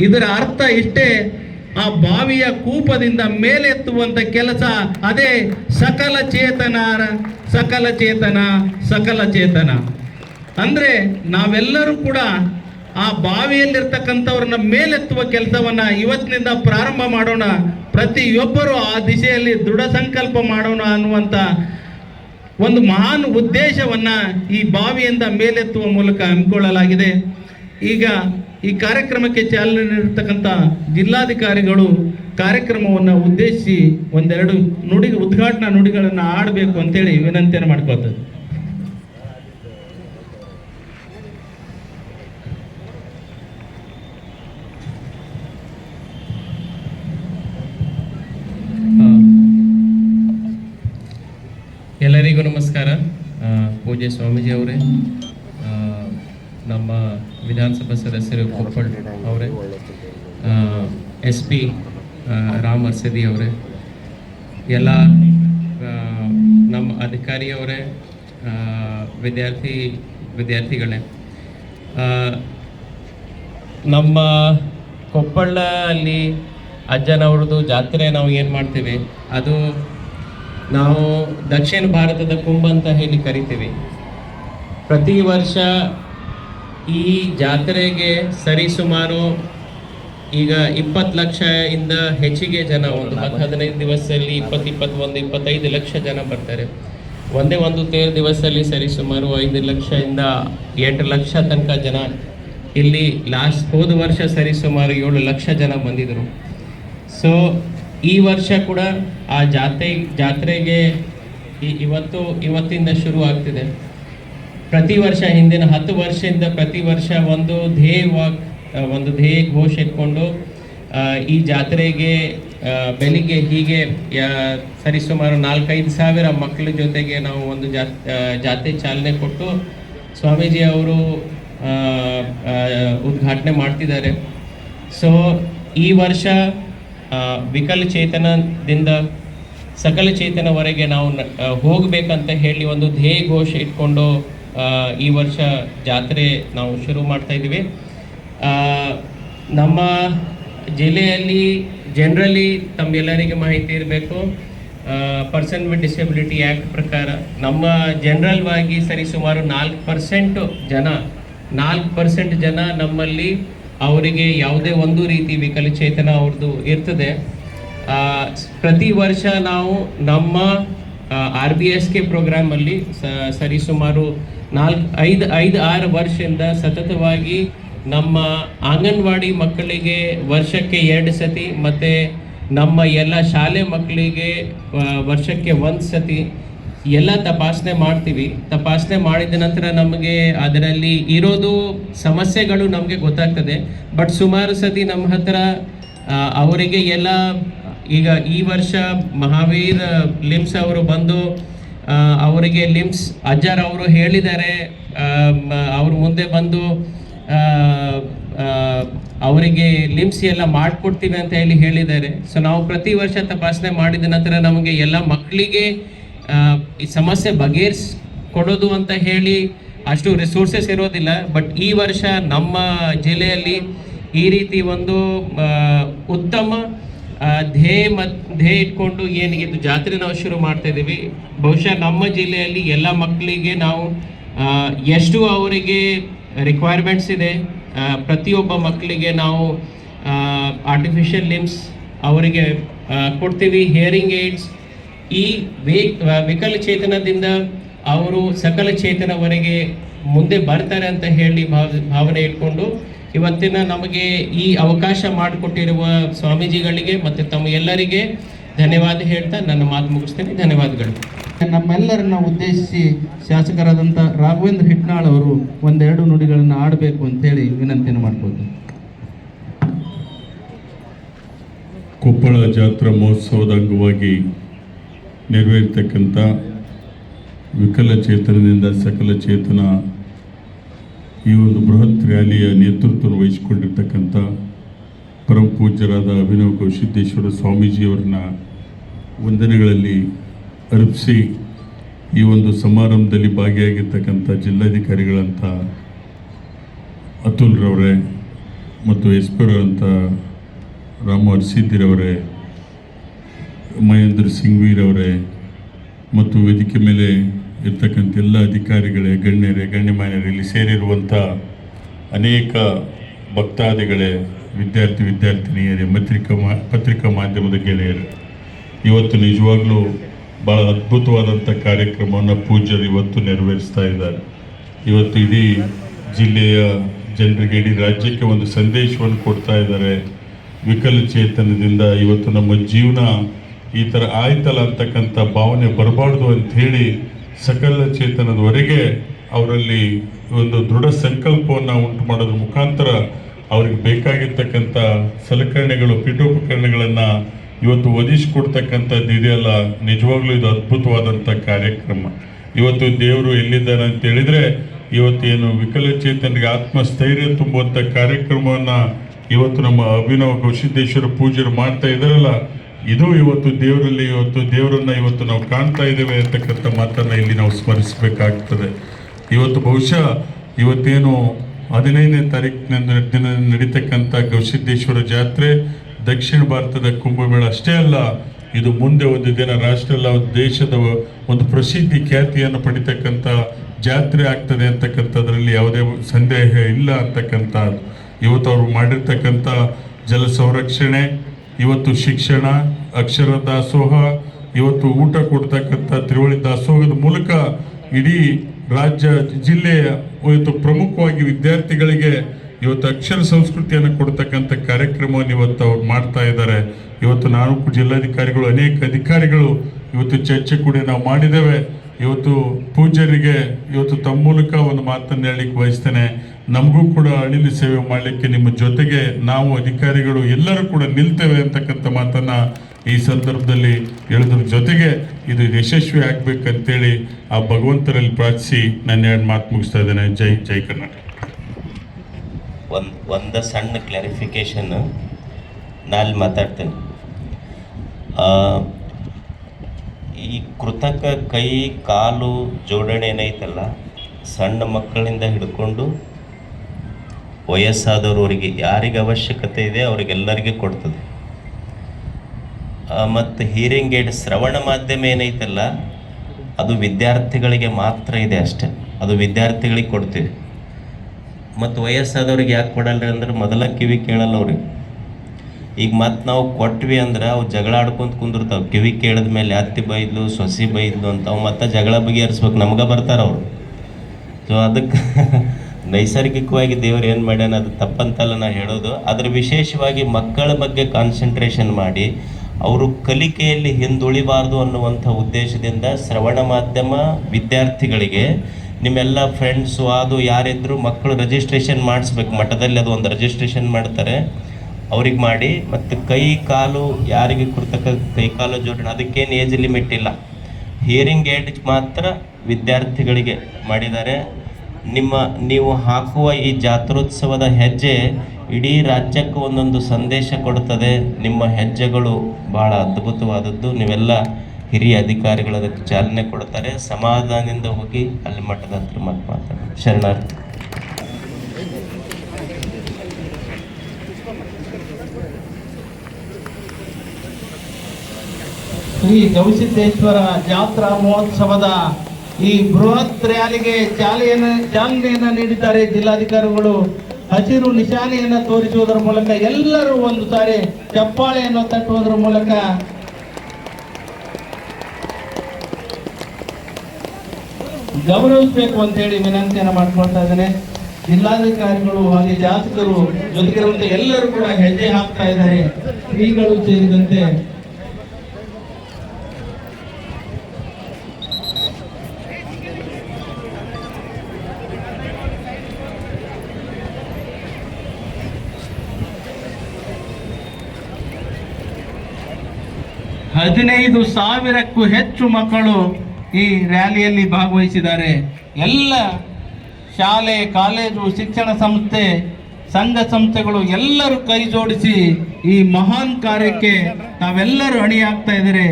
ಇದರ ಅರ್ಥ ಇಷ್ಟೇ, ಆ ಬಾವಿಯ ಕೂಪದಿಂದ ಮೇಲೆತ್ತುವಂತ ಕೆಲಸ ಅದೇ ಸಕಲ ಚೇತನ ಸಕಲ ಚೇತನ ಸಕಲ ಚೇತನ. ಅಂದ್ರೆ ನಾವೆಲ್ಲರೂ ಕೂಡ ಆ ಬಾವಿಯಲ್ಲಿರ್ತಕ್ಕಂಥವ್ರನ್ನ ಮೇಲೆತ್ತುವ ಕೆಲಸವನ್ನ ಇವತ್ತಿನಿಂದ ಪ್ರಾರಂಭ ಮಾಡೋಣ. ಪ್ರತಿಯೊಬ್ಬರು ಆ ದಿಶೆಯಲ್ಲಿ ದೃಢ ಸಂಕಲ್ಪ ಮಾಡೋಣ ಅನ್ನುವಂತ ಒಂದು ಮಹಾನ್ ಉದ್ದೇಶವನ್ನ ಈ ಬಾವಿಯಿಂದ ಮೇಲೆತ್ತುವ ಮೂಲಕ ಹಮ್ಮಿಕೊಳ್ಳಲಾಗಿದೆ. ಈಗ ಈ ಕಾರ್ಯಕ್ರಮಕ್ಕೆ ಚಾಲನೆ ನೀಡಿರ್ತಕ್ಕಂಥ ಜಿಲ್ಲಾಧಿಕಾರಿಗಳು ಕಾರ್ಯಕ್ರಮವನ್ನು ಉದ್ದೇಶಿಸಿ ಒಂದೆರಡು ನುಡಿ, ಉದ್ಘಾಟನಾ ನುಡಿಗಳನ್ನು ಆಡಬೇಕು ಅಂತೇಳಿ ವಿನಂತಿಯನ್ನು ಮಾಡ್ಕೊಳ್ತದೆ ಎಲ್ಲರಿಗೂ ನಮಸ್ಕಾರ. ಪೂಜೆ ಸ್ವಾಮೀಜಿ ಅವರೇ. ನಮ್ಮ ವಿಧಾನಸಭಾ ಸದಸ್ಯರು ಕೊಪ್ಪಳ್ ಅವರೇ ಎಸ್ ಪಿ ರಾಮ್ ಅರ್ಸದಿ ಅವರೇ, ಎಲ್ಲ ನಮ್ಮ ಅಧಿಕಾರಿಯವರೇ ವಿದ್ಯಾರ್ಥಿ, ವಿದ್ಯಾರ್ಥಿಗಳೇ. ನಮ್ಮ ಕೊಪ್ಪಳ ಅಲ್ಲಿ ಅಜ್ಜನವ್ರದ್ದು ಜಾತ್ರೆ ನಾವು ಏನು ಮಾಡ್ತೀವಿ? ಅದು ನಾವು ದಕ್ಷಿಣ ಭಾರತದ ಕುಂಭ ಅಂತ ಹೇಳಿ ಕರಿತೀವಿ. ಪ್ರತಿ ವರ್ಷ ಈ ಜಾತ್ರೆಗೆ ಸರಿಸುಮಾರು ಈಗ ಇಪ್ಪತ್ತು ಲಕ್ಷ ಇಂದ ಹೆಚ್ಚಿಗೆ ಜನ ಒಂದು ಹತ್ತು ಹದಿನೈದು ದಿವಸದಲ್ಲಿ ಇಪ್ಪತ್ತು ಇಪ್ಪತ್ತೊಂದು ಇಪ್ಪತ್ತೈದು ಲಕ್ಷ ಜನ ಬರ್ತಾರೆ. ಒಂದೇ ಒಂದು ತೇರು ದಿವಸದಲ್ಲಿ ಸರಿಸುಮಾರು ಐದು ಲಕ್ಷದಿಂದ ಎಂಟು ಲಕ್ಷ ತನಕ ಜನ ಇಲ್ಲಿ ಲಾಸ್ಟ್ ಹೋದ ವರ್ಷ ಸರಿಸುಮಾರು ಏಳು ಲಕ್ಷ ಜನ ಬಂದಿದ್ರು. ಸೊ ಈ ವರ್ಷ ಕೂಡ ಆ ಜಾತ್ರೆ ಜಾತ್ರೆಗೆ ಇವತ್ತು ಇವತ್ತಿಂದ ಶುರು ಆಗ್ತಿದೆ ಪ್ರತಿ ವರ್ಷ ಹಿಂದಿನ ಹತ್ತು ವರ್ಷದಿಂದ ಪ್ರತಿ ವರ್ಷ ಒಂದು ಧ್ಯೇಯ ವಾಕ್ ಒಂದು ಧ್ಯೇಯ ಘೋಷ ಇಟ್ಕೊಂಡು ಈ ಜಾತ್ರೆಗೆ ಬೆಳಿಗ್ಗೆ ಹೀಗೆ ಸರಿಸುಮಾರು ನಾಲ್ಕೈದು ಸಾವಿರ ಮಕ್ಕಳ ಜೊತೆಗೆ ನಾವು ಒಂದು ಜಾತ್ರೆ ಚಾಲನೆ ಕೊಟ್ಟು ಸ್ವಾಮೀಜಿ ಅವರು ಉದ್ಘಾಟನೆ ಮಾಡ್ತಿದ್ದಾರೆ. ಸೊ ಈ ವರ್ಷ ವಿಕಲಚೇತನದಿಂದ ಸಕಲ ಚೇತನವರೆಗೆ ನಾವು ಹೋಗಬೇಕಂತ ಹೇಳಿ ಒಂದು ಧ್ಯೇಯ ಘೋಷ ಇಟ್ಕೊಂಡು ಈ ವರ್ಷ ಜಾತ್ರೆ ನಾವು ಶುರು ಮಾಡ್ತಾ ಆ, ನಮ್ಮ ಜಿಲ್ಲೆಯಲ್ಲಿ ಜನರಲಿ ತಮ್ಮೆಲ್ಲರಿಗೆ ಮಾಹಿತಿ ಇರಬೇಕು. ಪರ್ಸನ್ ವಿತ್ ಡಿಸೆಬಿಲಿಟಿ ಆ್ಯಕ್ಟ್ ಪ್ರಕಾರ ನಮ್ಮ ಜನರಲ್ವಾಗಿ ಸರಿಸುಮಾರು ನಾಲ್ಕು ಪರ್ಸೆಂಟು ಜನ ನಾಲ್ಕು ಪರ್ಸೆಂಟ್ ಜನ ನಮ್ಮಲ್ಲಿ ಅವರಿಗೆ ಯಾವುದೇ ಒಂದು ರೀತಿ ವಿಕಲಚೇತನ ಅವ್ರದ್ದು ಇರ್ತದೆ. ಪ್ರತಿ ವರ್ಷ ನಾವು ನಮ್ಮ ಆರ್ ಬಿ ಎಸ್ ಕೆ ಪ್ರೋಗ್ರಾಮಲ್ಲಿ ಸ ಸರಿಸುಮಾರು ನಾಲ್ಕು, ಐದು ಐದು, ಆರು ವರ್ಷದಿಂದ ಸತತವಾಗಿ ನಮ್ಮ ಅಂಗನವಾಡಿ ಮಕ್ಕಳಿಗೆ ವರ್ಷಕ್ಕೆ ಎರಡು ಸತಿ ಮತ್ತು ನಮ್ಮ ಎಲ್ಲ ಶಾಲೆ ಮಕ್ಕಳಿಗೆ ವರ್ಷಕ್ಕೆ ಒಂದು ಸತಿ ಎಲ್ಲ ತಪಾಸಣೆ ಮಾಡ್ತೀವಿ. ತಪಾಸಣೆ ಮಾಡಿದ ನಂತರ ನಮಗೆ ಅದರಲ್ಲಿ ಇರೋದು ಸಮಸ್ಯೆಗಳು ನಮಗೆ ಗೊತ್ತಾಗ್ತದೆ. ಬಟ್ ಸುಮಾರು ಸತಿ ನಮ್ಮ ಹತ್ರ ಅವರಿಗೆ ಎಲ್ಲ ಈಗ ಈ ವರ್ಷ ಮಹಾವೀರ್ ಲಿಮ್ಸ್ ಅವರು ಬಂದು ಅವರಿಗೆ ಲಿಮ್ಸ್ ಅಜ್ಜರ್ ಅವರು ಹೇಳಿದ್ದಾರೆ. ಅವರು ಮುಂದೆ ಬಂದು ಅವರಿಗೆ ಲಿಮ್ಸ್ ಎಲ್ಲ ಮಾಡಿಕೊಡ್ತೀವಿ ಅಂತ ಹೇಳಿ ಹೇಳಿದ್ದಾರೆ. ಸೊ ನಾವು ಪ್ರತಿ ವರ್ಷ ತಪಾಸಣೆ ಮಾಡಿದ ನಂತರ ನಮಗೆ ಎಲ್ಲ ಮಕ್ಕಳಿಗೆ ಈ ಸಮಸ್ಯೆ ಬಗೆಹರಿಸ್ ಕೊಡೋದು ಅಂತ ಹೇಳಿ ಅಷ್ಟು ರಿಸೋರ್ಸಸ್ ಇರೋದಿಲ್ಲ. ಬಟ್ ಈ ವರ್ಷ ನಮ್ಮ ಜಿಲ್ಲೆಯಲ್ಲಿ ಈ ರೀತಿ ಒಂದು ಉತ್ತಮ ಧ್ಯೇಯ ಮತ್ ಧ್ಯೇಯ ಇಟ್ಕೊಂಡು ಏನು ಇದು ಜಾತ್ರೆ ನಾವು ಶುರು ಮಾಡ್ತಾ ಇದ್ದೀವಿ ಬಹುಶಃ ನಮ್ಮ ಜಿಲ್ಲೆಯಲ್ಲಿ ಎಲ್ಲ ಮಕ್ಕಳಿಗೆ ನಾವು ಎಷ್ಟು ಅವರಿಗೆ ರಿಕ್ವೈರ್ಮೆಂಟ್ಸ್ ಇದೆ ಪ್ರತಿಯೊಬ್ಬ ಮಕ್ಕಳಿಗೆ ನಾವು ಆರ್ಟಿಫಿಷಿಯಲ್ ಲಿಮ್ಸ್ ಅವರಿಗೆ ಕೊಡ್ತೀವಿ ಹಿಯರಿಂಗ್ ಏಡ್ಸ್ ಈ ವೇ ವಿಕಲಚೇತನದಿಂದ ಅವರು ಸಕಲ ಚೇತನವರೆಗೆ ಮುಂದೆ ಬರ್ತಾರೆ ಅಂತ ಹೇಳಿ ಭಾವ, ಭಾವನೆ ಇಟ್ಕೊಂಡು ಇವತ್ತಿನ ನಮಗೆ ಈ ಅವಕಾಶ ಮಾಡಿಕೊಟ್ಟಿರುವ ಸ್ವಾಮೀಜಿಗಳಿಗೆ ಮತ್ತು ತಮ್ಮ ಎಲ್ಲರಿಗೆ ಧನ್ಯವಾದ ಹೇಳ್ತಾ ನನ್ನ ಮಾತು ಮುಗಿಸ್ತೇನೆ. ಧನ್ಯವಾದಗಳು. ನಮ್ಮೆಲ್ಲರನ್ನ ಉದ್ದೇಶಿಸಿ ಶಾಸಕರಾದಂಥ ರಾಘವೇಂದ್ರ ಹಿಟ್ನಾಳ್ ಅವರು ಒಂದೆರಡು ನುಡಿಗಳನ್ನು ಆಡಬೇಕು ಅಂತೇಳಿ ವಿನಂತಿಯನ್ನು ಮಾಡ್ಬೋದು. ಕೊಪ್ಪಳ ಜಾತ್ರಾ ಮಹೋತ್ಸವದ ಅಂಗವಾಗಿ ನೆರವೇರ್ತಕ್ಕಂಥ ವಿಕಲಚೇತನದಿಂದ ಸಕಲ ಚೇತನ ಈ ಒಂದು ಬೃಹತ್ ರ್ಯಾಲಿಯ ನೇತೃತ್ವವನ್ನು ವಹಿಸಿಕೊಂಡಿರ್ತಕ್ಕಂಥ ಪರಮ ಪೂಜ್ಯರಾದ ಅಭಿನವ ಗೌಸಿದ್ದೇಶ್ವರ ಸ್ವಾಮೀಜಿಯವರನ್ನ ವಂದನೆಗಳಲ್ಲಿ ಅರ್ಪಿಸಿ ಈ ಒಂದು ಸಮಾರಂಭದಲ್ಲಿ ಭಾಗಿಯಾಗಿರ್ತಕ್ಕಂಥ ಜಿಲ್ಲಾಧಿಕಾರಿಗಳಂಥ ಅತುಲ್ರವರೇ ಮತ್ತು ಎಸ್ಪರ್ ರಾಮ ಅರ್ಸಿದ್ದಿರವರೇ ಮಹೇಂದ್ರ ಸಿಂಗ್ವೀರವರೇ ಮತ್ತು ವೇದಿಕೆ ಮೇಲೆ ಇರ್ತಕ್ಕಂಥ ಎಲ್ಲ ಅಧಿಕಾರಿಗಳೇ, ಗಣ್ಯರೇ ಗಣ್ಯಮಾನ್ಯರೇ ಇಲ್ಲಿ ಸೇರಿರುವಂಥ ಅನೇಕ ಭಕ್ತಾದಿಗಳೇ, ವಿದ್ಯಾರ್ಥಿ ವಿದ್ಯಾರ್ಥಿನಿಯರೇ ಪತ್ರಿಕಾ ಮಾ, ಪತ್ರಿಕಾ ಮಾಧ್ಯಮದ ಗೆಳೆಯರು, ಇವತ್ತು ನಿಜವಾಗ್ಲೂ ಭಾಳ ಅದ್ಭುತವಾದಂಥ ಕಾರ್ಯಕ್ರಮವನ್ನು ಪೂಜ್ಯರು ಇವತ್ತು ನೆರವೇರಿಸ್ತಾ ಇದ್ದಾರೆ. ಇವತ್ತು ಇಡೀ ಜಿಲ್ಲೆಯ ಜನರಿಗೆ, ಇಡೀ ರಾಜ್ಯಕ್ಕೆ ಒಂದು ಸಂದೇಶವನ್ನು ಕೊಡ್ತಾ ಇದ್ದಾರೆ. ವಿಕಲಚೇತನದಿಂದ ಇವತ್ತು ನಮ್ಮ ಜೀವನ ಈ ಥರ ಆಯ್ತಲ್ಲ ಅಂತಕ್ಕಂಥ ಭಾವನೆ ಬರಬಾರ್ದು ಅಂತ ಹೇಳಿ ಸಕಲ ಚೇತನದವರೆಗೆ ಅವರಲ್ಲಿ ಒಂದು ದೃಢ ಸಂಕಲ್ಪವನ್ನು ಉಂಟು ಮಾಡೋದ್ರ ಮುಖಾಂತರ ಅವ್ರಿಗೆ ಬೇಕಾಗಿರ್ತಕ್ಕಂಥ ಸಲಕರಣೆಗಳು, ಪೀಠೋಪಕರಣಗಳನ್ನು ಇವತ್ತು ಒದಗಿಸಿಕೊಡ್ತಕ್ಕಂಥದ್ದು ಇದೆಯಲ್ಲ, ನಿಜವಾಗ್ಲೂ ಇದು ಅದ್ಭುತವಾದಂಥ ಕಾರ್ಯಕ್ರಮ. ಇವತ್ತು ದೇವರು ಎಲ್ಲಿದ್ದಾರೆ ಅಂತ ಹೇಳಿದ್ರೆ ಇವತ್ತೇನು ವಿಕಲಚೇತನಿಗೆ ಆತ್ಮಸ್ಥೈರ್ಯ ತುಂಬುವಂಥ ಕಾರ್ಯಕ್ರಮವನ್ನು ಇವತ್ತು ನಮ್ಮ ಅಭಿನವ ಗೌಸಿದ್ದೇಶ್ವರ ಪೂಜೆ ಮಾಡ್ತಾ ಇದ್ದಾರಲ್ಲ ಇದು ಇವತ್ತು ದೇವರಲ್ಲಿ ಇವತ್ತು ದೇವರನ್ನ ಇವತ್ತು ನಾವು ಕಾಣ್ತಾ ಇದ್ದೇವೆ ಅಂತಕ್ಕಂಥ ಮಾತನ್ನ ಇಲ್ಲಿ ನಾವು ಸ್ಮರಿಸಬೇಕಾಗ್ತದೆ. ಇವತ್ತು ಬಹುಶಃ ಇವತ್ತೇನು ಹದಿನೈದನೇ ತಾರೀಕಿನ ದಿನ ನಡೀತಕ್ಕಂಥ ಗವಿಸಿದ್ದೇಶ್ವರ ಜಾತ್ರೆ ದಕ್ಷಿಣ ಭಾರತದ ಕುಂಭಮೇಳ ಅಷ್ಟೇ ಅಲ್ಲ, ಇದು ಮುಂದೆ ಒಂದು ದಿನ ರಾಷ್ಟ್ರ ಅಲ್ಲ ದೇಶದ ಒಂದು ಪ್ರಸಿದ್ಧಿ ಖ್ಯಾತಿಯನ್ನು ಪಡಿತಕ್ಕಂಥ ಜಾತ್ರೆ ಆಗ್ತದೆ ಅಂತಕ್ಕಂಥದ್ರಲ್ಲಿ ಯಾವುದೇ ಸಂದೇಹ ಇಲ್ಲ ಅಂತಕ್ಕಂಥ ಇವತ್ತು ಅವರು ಮಾಡಿರ್ತಕ್ಕಂಥ ಜಲ ಸಂರಕ್ಷಣೆ, ಇವತ್ತು ಶಿಕ್ಷಣ ಅಕ್ಷರ ದಾಸೋಹ, ಇವತ್ತು ಊಟ ಕೊಡ್ತಕ್ಕಂಥ ತ್ರಿವಳಿ ದಾಸೋಹದ ಮೂಲಕ ಇಡೀ ರಾಜ್ಯ ಜಿಲ್ಲೆಯ ಇವತ್ತು ಪ್ರಮುಖವಾಗಿ ವಿದ್ಯಾರ್ಥಿಗಳಿಗೆ ಇವತ್ತು ಅಕ್ಷರ ಸಂಸ್ಕೃತಿಯನ್ನು ಕೊಡ್ತಕ್ಕಂಥ ಕಾರ್ಯಕ್ರಮವನ್ನು ಇವತ್ತು ಅವ್ರು ಮಾಡ್ತಾ ಇದ್ದಾರೆ. ಇವತ್ತು ನಾನು ಜಿಲ್ಲಾಧಿಕಾರಿಗಳು, ಅನೇಕ ಅಧಿಕಾರಿಗಳು ಇವತ್ತು ಚರ್ಚೆ ಕೂಡ ನಾವು ಮಾಡಿದ್ದೇವೆ. ಇವತ್ತು ಪೂಜ್ಯರಿಗೆ ಇವತ್ತು ತಮ್ಮ ಮೂಲಕ ಒಂದು ಮಾತನ್ನು ಹೇಳಲಿಕ್ಕೆ ಬಯಸ್ತೇನೆ. ನಮಗೂ ಕೂಡ ಅಳಿಲು ಸೇವೆ ಮಾಡಲಿಕ್ಕೆ ನಿಮ್ಮ ಜೊತೆಗೆ ನಾವು ಅಧಿಕಾರಿಗಳು ಎಲ್ಲರೂ ಕೂಡ ನಿಲ್ತೇವೆ ಅಂತಕ್ಕಂಥ ಮಾತನ್ನ ಈ ಸಂದರ್ಭದಲ್ಲಿ ಹೇಳೋದ್ರ ಜೊತೆಗೆ ಇದು ಯಶಸ್ವಿ ಆಗ್ಬೇಕಂತೇಳಿ ಆ ಭಗವಂತರಲ್ಲಿ ಪ್ರಾರ್ಥಿಸಿ ನನ್ನ ಎರಡು ಮಾತು ಮುಗಿಸ್ತಾ ಇದ್ದೇನೆ. ಜೈ ಜೈ ಕರ್ನಾಟಕ. ಒಂದು ಒಂದು ಸಣ್ಣ ಕ್ಲಾರಿಫಿಕೇಶನ್ ನಾನು ಮಾತಾಡ್ತೇನೆ. ಈ ಕೃತಕ ಕೈ, ಕಾಲು ಜೋಡಣೆ ಏನೈತಲ್ಲ, ಸಣ್ಣ ಮಕ್ಕಳಿಂದ ಹಿಡ್ಕೊಂಡು ವಯಸ್ಸಾದವರವರಿಗೆ ಯಾರಿಗೆ ಅವಶ್ಯಕತೆ ಇದೆ, ಅವರಿಗೆಲ್ಲರಿಗೆ ಕೊಡ್ತದೆ. ಮತ್ತು ಹಿಯರಿಂಗ್ ಏಡ್ ಶ್ರವಣ ಮಾಧ್ಯಮ ಏನೈತಲ್ಲ, ಅದು ವಿದ್ಯಾರ್ಥಿಗಳಿಗೆ ಮಾತ್ರ ಇದೆ ಅಷ್ಟೆ. ಅದು ವಿದ್ಯಾರ್ಥಿಗಳಿಗೆ ಕೊಡ್ತೀವಿ. ಮತ್ತು ವಯಸ್ಸಾದವ್ರಿಗೆ ಯಾಕೆ ಕೊಡಲ್ಲ ಅಂದ್ರೆ ಮೊದಲ ಕಿವಿ ಕೇಳಲ್ಲ ಅವ್ರಿಗೆ. ಈಗ ಮತ್ತೆ ನಾವು ಕೊಟ್ವಿ ಅಂದ್ರೆ ಅವು ಜಗಳ ಆಡ್ಕೊಂತ ಕುಂದಿರ್ತಾವೆ. ಕಿವಿ ಕೇಳಿದ ಮೇಲೆ ಅತ್ತಿ ಬೈದ್ಲು, ಸೊಸಿ ಬೈದ್ಲು ಅಂತ ಅವು ಮತ್ತೆ ಜಗಳ ಬಗೆಹರಿಸ್ಬೇಕು. ನಮ್ಗೆ ಬರ್ತಾರೆ ಅವರು. ಸೊ ಅದಕ್ಕೆ ನೈಸರ್ಗಿಕವಾಗಿ ದೇವ್ರು ಏನು ಮಾಡ್ಯಾನ, ಅದು ತಪ್ಪಂತಲ್ಲ ನಾ ಹೇಳೋದು. ಅದ್ರ ವಿಶೇಷವಾಗಿ ಮಕ್ಕಳ ಬಗ್ಗೆ ಕಾನ್ಸಂಟ್ರೇಷನ್ ಮಾಡಿ ಅವರು ಕಲಿಕೆಯಲ್ಲಿ ಹಿಂದುಳಿಬಾರ್ದು ಅನ್ನುವಂಥ ಉದ್ದೇಶದಿಂದ ಶ್ರವಣ ಮಾಧ್ಯಮ ವಿದ್ಯಾರ್ಥಿಗಳಿಗೆ ನಿಮ್ಮೆಲ್ಲ ಫ್ರೆಂಡ್ಸು ಅದು ಯಾರಿದ್ರು ಮಕ್ಕಳು ರಿಜಿಸ್ಟ್ರೇಷನ್ ಮಾಡಿಸ್ಬೇಕು. ಮಠದಲ್ಲಿ ಅದು ಒಂದು ರಿಜಿಸ್ಟ್ರೇಷನ್ ಮಾಡ್ತಾರೆ. ಅವ್ರಿಗೆ ಮಾಡಿ ಮತ್ತು ಕೈ ಕಾಲು ಯಾರಿಗೆ ಕೃತಕ ಕೈ ಕಾಲು ಜೋಡಣೆ ಅದಕ್ಕೇನು ಏಜ್ ಲಿಮಿಟ್ ಇಲ್ಲ. ಹಿಯರಿಂಗ್ ಏಡ್ ಮಾತ್ರ ವಿದ್ಯಾರ್ಥಿಗಳಿಗೆ ಮಾಡಿದ್ದಾರೆ. ನಿಮ್ಮ ನೀವು ಹಾಕುವ ಈ ಜಾತ್ರೋತ್ಸವದ ಹೆಜ್ಜೆ ಇಡೀ ರಾಜ್ಯಕ್ಕೆ ಒಂದೊಂದು ಸಂದೇಶ ಕೊಡುತ್ತದೆ. ನಿಮ್ಮ ಹೆಜ್ಜೆಗಳು ಬಹಳ ಅದ್ಭುತವಾದದ್ದು. ನೀವೆಲ್ಲ ಹಿರಿಯ ಅಧಿಕಾರಿಗಳು ಅದಕ್ಕೆ ಚಾಲನೆ ಕೊಡ್ತಾರೆ. ಸಮಾಧಾನದಿಂದ ಹೋಗಿ ಅಲ್ಲಿ ಮಠದ ಹತ್ರ ಮತ್ತೆ ಮಾತಾಡೋಣ ಶರಣಾರ್ಥಿ. ಶ್ರೀ ಗವಿಸಿದ್ದೇಶ್ವರ ಜಾತ್ರಾ ಮಹೋತ್ಸವದ ಈ ಬೃಹತ್ ರ್ಯಾಲಿಗೆ ಚಾಲನೆಯನ್ನು ಚಾಲನೆಯನ್ನು ನೀಡಿದ್ದಾರೆ ಜಿಲ್ಲಾಧಿಕಾರಿಗಳು. ಹಸಿರು ನಿಶಾನೆಯನ್ನು ತೋರಿಸುವುದರ ಮೂಲಕ ಎಲ್ಲರೂ ಒಂದು ಸಾರಿ ಚಪ್ಪಾಳೆಯನ್ನು ತಟ್ಟುವುದರ ಮೂಲಕ ಗೌರವಿಸಬೇಕು ಅಂತ ಹೇಳಿ ವಿನಂತಿಯನ್ನು ಮಾಡ್ಕೊಳ್ತಾ ಇದ್ದೇನೆ. ಜಿಲ್ಲಾಧಿಕಾರಿಗಳು ಹಾಗೆ ಶಾಸಕರು ಜೊತೆಗಿರುವಂತೆ ಎಲ್ಲರೂ ಕೂಡ ಹೆಜ್ಜೆ ಹಾಕ್ತಾ ಇದ್ದಾರೆ. ಶ್ರೀಗಳು ಸೇರಿದಂತೆ ಹದಿನೈದು ಸಾವಿರಕ್ಕೂ ಹೆಚ್ಚು ಮಕ್ಕಳು ಈ ರ್ಯಾಲಿಯಲ್ಲಿ ಭಾಗವಹಿಸಿದ್ದಾರೆ. ಎಲ್ಲ ಶಾಲೆ, ಕಾಲೇಜು, ಶಿಕ್ಷಣ ಸಂಸ್ಥೆ, ಸಂಘ ಸಂಸ್ಥೆಗಳು ಎಲ್ಲರೂ ಕೈ ಜೋಡಿಸಿ ಈ ಮಹಾನ್ ಕಾರ್ಯಕ್ಕೆ ತಾವೆಲ್ಲರೂ ಅಣಿಯಾಗ್ತಾ ಇದ್ದಾರೆ